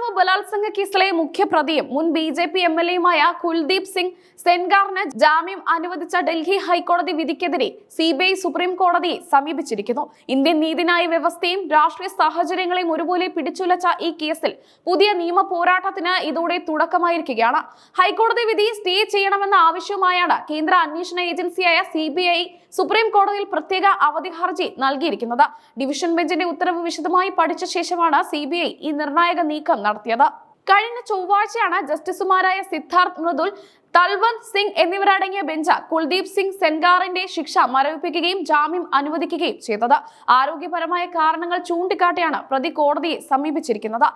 ഉന്നാവ് ബലാത്സംഗ കേസിലെ മുഖ്യപ്രതിയും മുൻ B J P M L എയുമായ Kuldeep Singh സെൻഗാറിന് ജാമ്യം അനുവദിച്ച ഡൽഹി ഹൈക്കോടതി വിധിക്കെതിരെ സി ബി ഐ സുപ്രീം കോടതിയെ സമീപിച്ചിരിക്കുന്നു. ഇന്ത്യൻ നീതിന്യായ വ്യവസ്ഥയും രാഷ്ട്രീയ സാഹചര്യങ്ങളെയും ഒരുപോലെ പിടിച്ചുലച്ച ഈ കേസിൽ പുതിയ നിയമ പോരാട്ടത്തിന് ഇതോടെ തുടക്കമായിരിക്കുകയാണ്. ഹൈക്കോടതി വിധി സ്റ്റേ ചെയ്യണമെന്ന ആവശ്യവുമായാണ് കേന്ദ്ര അന്വേഷണ ഏജൻസിയായ സി ബി ഐ സുപ്രീം കോടതിയിൽ പ്രത്യേക അവധി ഹർജി നൽകിയിരിക്കുന്നത്. ഡിവിഷൻ ബെഞ്ചിന്റെ ഉത്തരവ് വിശദമായി പഠിച്ച ശേഷമാണ് സി ബി ഐ ഈ നിർണായക നീക്കം നടത്തിയത്. കഴിഞ്ഞ ചൊവ്വാഴ്ചയാണ് ജസ്റ്റിസുമാരായ സിദ്ധാർത്ഥ് മൃദുൽ തൽവന്ത് സിംഗ് എന്നിവരടങ്ങിയ ബെഞ്ച് കുൽദീപ് സിംഗ് സെൻഗാറിന്റെ ശിക്ഷ മരവിപ്പിക്കുകയും ജാമ്യം അനുവദിക്കുകയും ചെയ്തത്. ആരോഗ്യപരമായ കാരണങ്ങൾ ചൂണ്ടിക്കാട്ടിയാണ് പ്രതി കോടതിയെ സമീപിച്ചിരിക്കുന്നത്.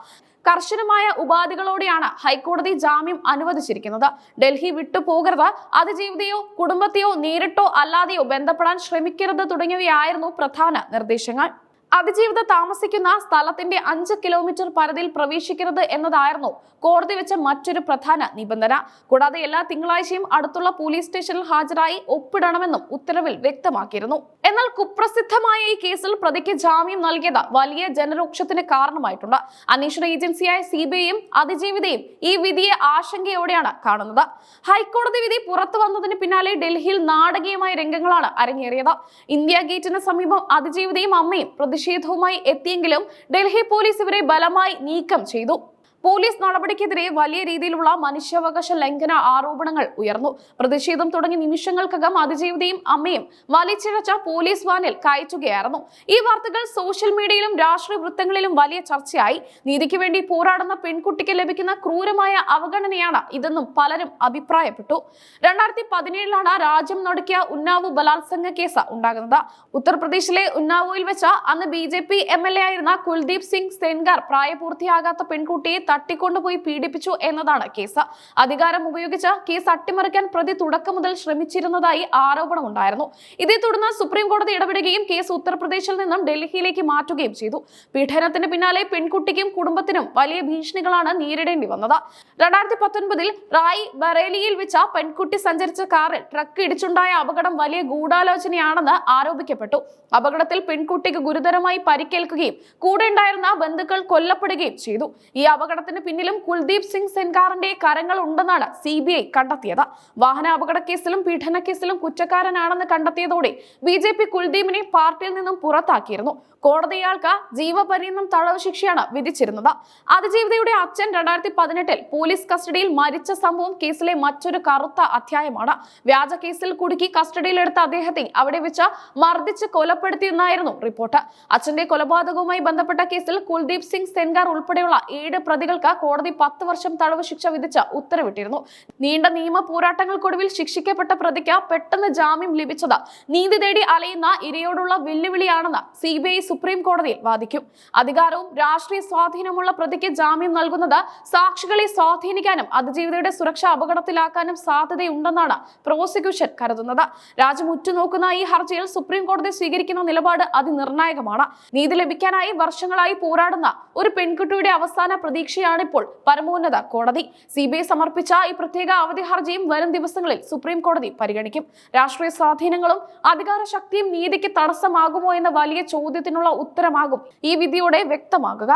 കർശനമായ ഉപാധികളോടെയാണ് ഹൈക്കോടതി ജാമ്യം അനുവദിച്ചിരിക്കുന്നത്. ഡൽഹി വിട്ടുപോകരുത് അതിജീവിതയോ കുടുംബത്തെയോ നേരിട്ടോ അല്ലാതെയോ ബന്ധപ്പെടാൻ ശ്രമിക്കരുത് തുടങ്ങിയവയായിരുന്നു പ്രധാന നിർദ്ദേശങ്ങൾ. അതിജീവിത താമസിക്കുന്ന സ്ഥലത്തിന്റെ അഞ്ച് കിലോമീറ്റർ പരിധിയിൽ പ്രവേശിക്കരുത് എന്നതായിരുന്നു കോടതി വെച്ച മറ്റൊരു പ്രധാന നിബന്ധന. കൂടാതെ എല്ലാ തിങ്കളാഴ്ചയും അടുത്തുള്ള പോലീസ് സ്റ്റേഷനിൽ ഹാജരായി ഒപ്പിടണമെന്നും ഉത്തരവിൽ വ്യക്തമാക്കിയിരുന്നു. എന്നാൽ കുപ്രസിദ്ധമായ ഈ കേസിൽ പ്രതിക്ക് ജാമ്യം നൽകിയത് വലിയ ജനരോക്ഷത്തിന് കാരണമായിട്ടുണ്ട്. അന്വേഷണ ഏജൻസിയായ സി ബി ഐയും അതിജീവിതയും ഈ വിധിയെ ആശങ്കയോടെയാണ് കാണുന്നത്. ഹൈക്കോടതി വിധി പുറത്തു വന്നതിന് പിന്നാലെ ഡൽഹിയിൽ നാടകീയമായ രംഗങ്ങളാണ് അരങ്ങേറിയത്. ഇന്ത്യ ഗേറ്റിന് സമീപം അതിജീവിതയും അമ്മയും പ്രതിഷേധവുമായി എത്തിയെങ്കിലും ഡൽഹി പോലീസ് ഇവരെ ബലമായി നീക്കം ചെയ്തു. പോലീസ് നടപടിക്കെതിരെ വലിയ രീതിയിലുള്ള മനുഷ്യാവകാശ ലംഘന ആരോപണങ്ങൾ ഉയർന്നു. പ്രതിഷേധം തുടങ്ങിയ നിമിഷങ്ങൾക്കകം അതിജീവിതയും അമ്മയും വലിച്ചിഴച്ച പോലീസ് വാനിൽ കയറ്റുകയായിരുന്നു. ഈ വാർത്തകൾ സോഷ്യൽ മീഡിയയിലും രാഷ്ട്രീയ വൃത്തങ്ങളിലും വലിയ ചർച്ചയായി. നീതിക്ക് വേണ്ടി പോരാടുന്ന പെൺകുട്ടിക്ക് ലഭിക്കുന്ന ക്രൂരമായ അവഗണനയാണ് ഇതെന്നും പലരും അഭിപ്രായപ്പെട്ടു. രണ്ടായിരത്തി പതിനേഴിലാണ് രാജ്യം നടക്കിയ ഉന്നാവ് ബലാത്സംഗ കേസ് ഉണ്ടാകുന്നത്. ഉത്തർപ്രദേശിലെ ഉന്നാവോയിൽ വെച്ച അന്ന് B J P M L A ആയിരുന്ന കുൽദീപ് സിംഗ് സെൻഗർ പ്രായപൂർത്തിയാകാത്ത പെൺകുട്ടിയെ തട്ടിക്കൊണ്ടുപോയി പീഡിപ്പിച്ചു എന്നതാണ് കേസ്. അധികാരം ഉപയോഗിച്ച് കേസ് അട്ടിമറിക്കാൻ പ്രതി തുടക്കം മുതൽ ശ്രമിച്ചിരുന്നതായി ആരോപണമുണ്ടായിരുന്നു. ഇതേ തുടർന്ന് സുപ്രീം കോടതി ഇടപെടുകയും കേസ് ഉത്തർപ്രദേശിൽ നിന്നും ഡൽഹിയിലേക്ക് മാറ്റുകയും ചെയ്തു. പീഡനത്തിന് പിന്നാലെ പെൺകുട്ടിക്കും കുടുംബത്തിനും വലിയ ഭീഷണികളാണ് നേരിടേണ്ടി വന്നത്. രണ്ടായിരത്തി പത്തൊൻപതിൽ റായ് ബറേലിയിൽ വെച്ച പെൺകുട്ടി സഞ്ചരിച്ച കാറിൽ ട്രക്ക് ഇടിച്ചുണ്ടായ അപകടം വലിയ ഗൂഢാലോചനയാണെന്ന് ആരോപിക്കപ്പെട്ടു. അപകടത്തിൽ പെൺകുട്ടിക്ക് ഗുരുതരമായി പരിക്കേൽക്കുകയും കൂടെ ഉണ്ടായിരുന്ന ബന്ധുക്കൾ കൊല്ലപ്പെടുകയും ചെയ്തു. ഈ അപകടത്തിന് പിന്നിലും കുൽദീപ് സിംഗ് സെൻകാറിന്റെ കരങ്ങൾ ഉണ്ടെന്നാണ് സി ബി ഐ കണ്ടെത്തിയത്. വാഹന അപകട കേസിലും പീഡന കേസിലും കുറ്റക്കാരനാണെന്ന് കണ്ടെത്തിയതോടെ ബി ജെ പി കുൽദീപിനെ പാർട്ടിയിൽ നിന്നും പുറത്താക്കിയിരുന്നു. കോടതി ഇയാൾക്ക് ജീവപര്യന്തം തടവ് ശിക്ഷയാണ് വിധിച്ചിരുന്നത്. അതിജീവിതയുടെ അച്ഛൻ രണ്ടായിരത്തി പതിനെട്ടിൽ പോലീസ് കസ്റ്റഡിയിൽ മരിച്ച സംഭവം കേസിലെ മറ്റൊരു കറുത്ത അധ്യായമാണ്. വ്യാജ കേസിൽ കുടുക്കി കസ്റ്റഡിയിലെടുത്ത അദ്ദേഹത്തെ അവിടെ വെച്ച് മർദ്ദിച്ച് കൊലപ്പെടുത്തിയെന്നായിരുന്നു റിപ്പോർട്ട്. അച്ഛന്റെ കൊലപാതകവുമായി ബന്ധപ്പെട്ട കേസിൽ കുൽദീപ് സിംഗ് സെൻഗാർ ഉൾപ്പെടെയുള്ള ഏഴ് പ്രതികൾക്ക് കോടതി പത്ത് വർഷം തടവ് ശിക്ഷ വിധിച്ച ഉത്തരവിട്ടിരുന്നു. നീണ്ട നിയമ പോരാട്ടങ്ങൾക്കൊടുവിൽ ശിക്ഷിക്കപ്പെട്ട പ്രതിക്ക് പെട്ടെന്ന് ജാമ്യം ലഭിച്ചത് നീതി തേടി അലയുന്ന ഇരയോടുള്ള വെല്ലുവിളിയാണെന്ന് സി ബി ഐ സുപ്രീം കോടതിയിൽ വാദിക്കും. അധികാരവും രാഷ്ട്രീയ സ്വാധീനമുള്ള പ്രതിക്ക് ജാമ്യം നൽകുന്നത് സാക്ഷികളെ സ്വാധീനിക്കാനും അതിജീവിതയുടെ സുരക്ഷ അപകടത്തിലാക്കാനും സാധ്യതയുണ്ടെന്നാണ് പ്രോസിക്യൂഷൻ കരുതുന്നത്. രാജ്യം ഉറ്റുനോക്കുന്ന ഈ ഹർജിയിൽ സുപ്രീം കോടതി സ്വീകരിക്കുന്ന നിലപാട് അതിനിർണായകമാണ്. നീതി ലഭിക്കാനായി വർഷങ്ങളായി പോരാടുന്ന ഒരു പെൺകുട്ടിയുടെ അവസാന പ്രതീക്ഷയാണിപ്പോൾ പരമോന്നത കോടതി. സി സമർപ്പിച്ച ഈ പ്രത്യേക അവധി ഹർജിയും വരും ദിവസങ്ങളിൽ സുപ്രീം കോടതി പരിഗണിക്കും. രാഷ്ട്രീയ സ്വാധീനങ്ങളും അധികാര ശക്തിയും നീതിക്ക് തടസ്സമാകുമോ എന്ന വലിയ ചോദ്യത്തിനുള്ള ഉത്തരമാകും ഈ വിധിയോടെ വ്യക്തമാകുക.